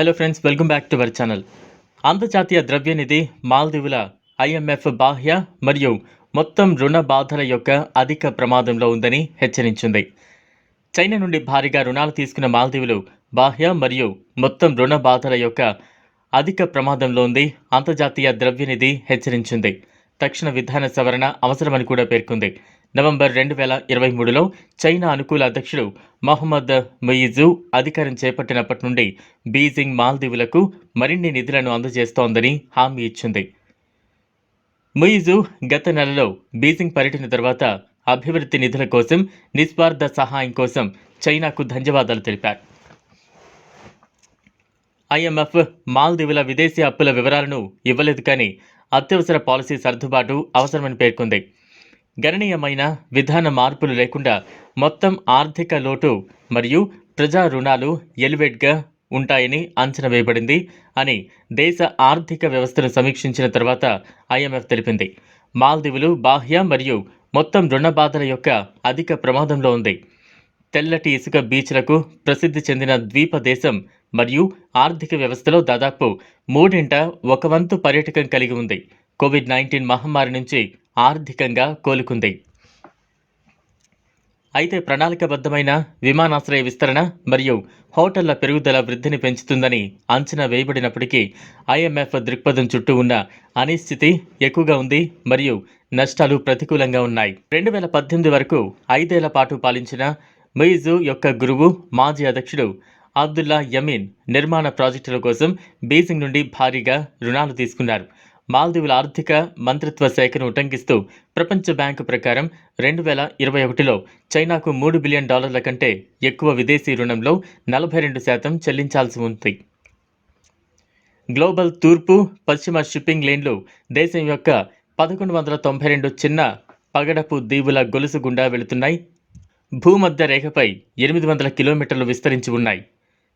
Hello friends welcome back to our channel అంతర్జాతీయ ద్రవ్యనిధి మాల్దీవుల IMF బాహ్య మరియు మొత్తం రుణ బాధల యొక్క అధిక ప్రమాదంలో ఉందని హెచ్చరించింది. చైనా నుండి భారీగా రుణాలు తీసుకున్న మాల్దీవులు బాహ్య మరియు మొత్తం రుణ బాధల యొక్క అధిక ప్రమాదంలో ఉంది అంతర్జాతీయ ద్రవ్యనిధి హెచ్చరించింది. తక్షణ విధాన సవరణ అవసరమని కూడా పేర్కొంది. నవంబర్ రెండు వేల ఇరవై మూడులో చైనా అనుకూల అధ్యక్షుడు మహమ్మద్ మొయిజు అధికారం చేపట్టినప్పటి నుండి బీజింగ్ మాల్దీవులకు మరిన్ని నిధులను అందజేస్తోందని హామీ ఇచ్చింది. మొయిజు గత నెలలో బీజింగ్ పర్యటన తర్వాత అభివృద్ధి నిధుల కోసం నిస్వార్థ సహాయం కోసం చైనాకు ధన్యవాదాలు తెలిపారు. ఐఎంఎఫ్ మాల్దీవుల విదేశీ అప్పుల వివరాలను ఇవ్వలేదు కానీ అత్యవసర పాలసీ సర్దుబాటు అవసరమని పేర్కొంది. గణనీయమైన విధాన మార్పులు లేకుండా మొత్తం ఆర్థిక లోటు మరియు ప్రజా రుణాలు ఎలివేట్గా ఉంటాయని అంచనా వేయబడింది అని దేశ ఆర్థిక వ్యవస్థను సమీక్షించిన తర్వాత ఐఎంఎఫ్ తెలిపింది. మాల్దీవులు బాహ్య మరియు మొత్తం రుణ బాధల యొక్క అధిక ప్రమాదంలో ఉంది. తెల్లటి ఇసుక బీచ్లకు ప్రసిద్ధి చెందిన ద్వీప దేశం మరియు ఆర్థిక వ్యవస్థలో దాదాపు మూడింట ఒక వంతు పర్యాటకం కలిగి ఉంది. కోవిడ్ నైన్టీన్ మహమ్మారి నుంచి ఆర్థికంగా కోలుకుంది. అయితే ప్రణాళికబద్ధమైన విమానాశ్రయ విస్తరణ మరియు హోటళ్ళ పెరుగుదల వృద్ధిని పెంచుతుందని అంచనా వేయబడినప్పటికీ ఐఎంఎఫ్ దృక్పథం చుట్టూ ఉన్న అనిశ్చితి ఎక్కువగా ఉంది మరియు నష్టాలు ప్రతికూలంగా ఉన్నాయి. రెండు వేల పద్దెనిమిది వరకు ఐదేళ్ళ పాటు పాలించిన మొయిజు యొక్క గురువు మాజీ అధ్యక్షుడు అబ్దుల్లా యమీన్ నిర్మాణ ప్రాజెక్టుల కోసం బీజింగ్ నుండి భారీగా రుణాలు తీసుకున్నారు. మాల్దీవుల ఆర్థిక మంత్రిత్వ శాఖను ఉటంకిస్తూ ప్రపంచ బ్యాంకు ప్రకారం రెండు వేల ఇరవై ఒకటిలో చైనాకు మూడు బిలియన్ డాలర్ల కంటే ఎక్కువ విదేశీ రుణంలో నలభై రెండు శాతం చెల్లించాల్సి ఉంది. గ్లోబల్ తూర్పు పశ్చిమ షిప్పింగ్ లేన్లు దేశం యొక్క పదకొండు వందల తొంభై రెండు చిన్న పగడపు దీవుల గొలుసు గుండా వెళుతున్నాయి. భూమధ్య రేఖపై ఎనిమిది వందల కిలోమీటర్లు విస్తరించి ఉన్నాయి.